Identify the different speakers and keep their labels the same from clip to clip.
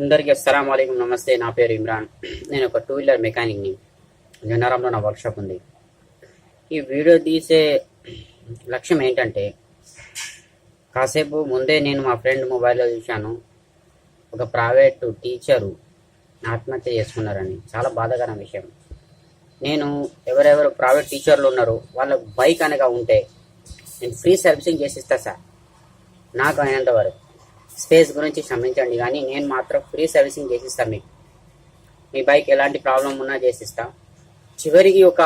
Speaker 1: అందరికీ అస్సలం అయికం నమస్తే నా పేరు ఇమ్రాన్. నేను ఒక టూ వీలర్ మెకానిక్ని జన్నారంలో నా వర్క్షాప్ ఉంది. ఈ వీడియో తీసే లక్ష్యం ఏంటంటే కాసేపు ముందే నేను మా ఫ్రెండ్ మొబైల్లో చూశాను. ఒక ప్రైవేట్ టీచరు ఆత్మహత్య చేసుకున్నారని. చాలా బాధాకరం విషయం. నేను ఎవరెవరు ప్రైవేట్ టీచర్లు ఉన్నారో వాళ్ళ బైక్ అనగా ఉంటే నేను ఫ్రీ సర్వీసింగ్ చేసిస్తా సార్. నాకు అయినంత వరకు. స్పేస్ గురించి క్షమించండి కానీ నేను మాత్రం ఫ్రీ సర్వీసింగ్ చేసిస్తాను మీకు. మీ బైక్ ఎలాంటి ప్రాబ్లం ఉన్నా చేసిస్తా. చివరికి ఒక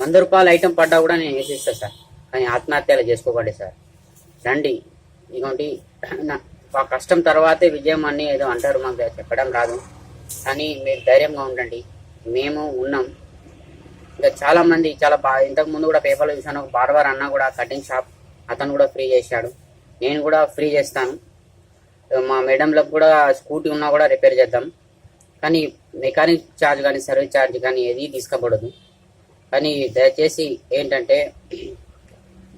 Speaker 1: వంద రూపాయల ఐటెం పడ్డా కూడా నేను వేసిస్తాను సార్. కానీ ఆత్మహత్యలు చేసుకోకండి సార్. రండి. ఇదిగోండి ఆ కష్టం తర్వాతే విజయం అని ఏదో అంటారు మాకు చెప్పడం రాదు. కానీ మీరు ధైర్యంగా ఉండండి. మేము ఉన్నాం. ఇంకా చాలామంది చాలా బాగా ఇంతకు ముందు కూడా పేపర్లో చూసాను ఒక బార్బర్ అన్న కూడా కటింగ్ షాప్ అతను కూడా ఫ్రీ చేశాడు. నేను కూడా ఫ్రీ చేస్తాను. మా మేడంలకు కూడా స్కూటీ ఉన్నా కూడా రిపేర్ చేద్దాం. కానీ మెకానిక్ ఛార్జ్ కానీ సర్వీస్ ఛార్జ్ కానీ ఏది తీసుకోకూడదు. కానీ దయచేసి ఏంటంటే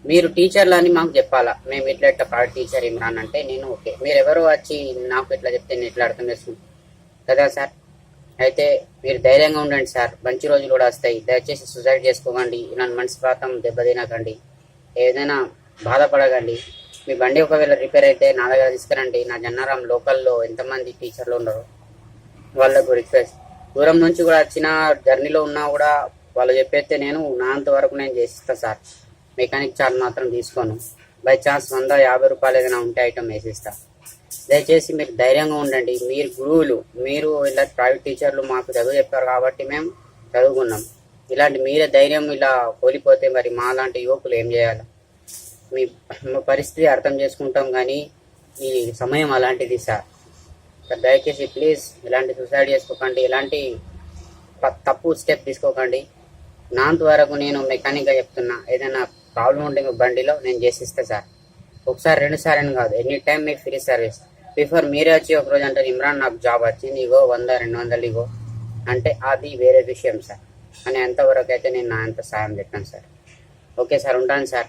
Speaker 1: మీరు టీచర్లు అని మాకు చెప్పాలా. మేము ఇట్లా ఇట్లా ప్రైవేట్ టీచర్ ఇమ్రాన్ అంటే నేను ఓకే. మీరు ఎవరు వచ్చి నాకు ఇట్లా చెప్తే నేను ఇట్లా అర్థం చేసుకుంటాను కదా సార్? అయితే మీరు ధైర్యంగా ఉండండి సార్. మంచి రోజులు కూడా వస్తాయి. దయచేసి సుసైడ్ చేసుకోకండి. నన్ను మనసు పాతం దెబ్బతినకండి. ఏదైనా బాధపడకండి. మీ బండి ఒకవేళ రిపేర్ అయితే నా దగ్గర తీసుకురండి. నా జన్నారాం లోకల్లో ఎంతమంది టీచర్లు ఉన్నారు వాళ్ళకు రిక్వెస్ట్. దూరం నుంచి కూడా వచ్చిన జర్నీలో ఉన్నా కూడా వాళ్ళు చెప్పేస్తే నేను నాంత వరకు నేను చేసిస్తా సార్. మెకానిక్ చార్జ్ మాత్రం తీసుకోను. బై ఛాన్స్ వంద యాభై రూపాయలు ఏదైనా ఉంటే ఐటమ్ వేసిస్తా. దయచేసి మీరు ధైర్యంగా ఉండండి. మీరు గురువులు. మీరు ఇలా ప్రైవేట్ టీచర్లు మాకు చదువు చెప్పారు కాబట్టి మేము చదువుకున్నాం. ఇలాంటి మీరే ధైర్యం ఇలా కోల్పోతే మరి మా లాంటి యువకులు ఏం చేయాలి? మీ పరిస్థితి అర్థం చేసుకుంటాం కానీ ఈ సమయం అలాంటిది సార్. సార్ దయచేసి ప్లీజ్ ఇలాంటి సూసైడ్ చేసుకోకండి. ఇలాంటి తప్పు స్టెప్ తీసుకోకండి. నాంత వరకు నేను మెకానిక్గా చెప్తున్నా. ఏదైనా ప్రాబ్లం ఉంటే మీ బండిలో నేను చేసిస్తా సార్. ఒకసారి రెండు సార్ అని కాదు. ఎనీ టైం మీకు ఫ్రీ సర్వీస్. బిఫోర్ మీరే వచ్చి ఒక రోజు అంటారు ఇమ్రాన్ నాకు జాబ్ వచ్చింది ఇగో వంద రెండు వందలు ఇగో. అంటే అది వేరే విషయం సార్. అని ఎంతవరకు అయితే నేను నా ఎంత సాయం చెప్పాను సార్. Okay sir. ఉంటాను సార్.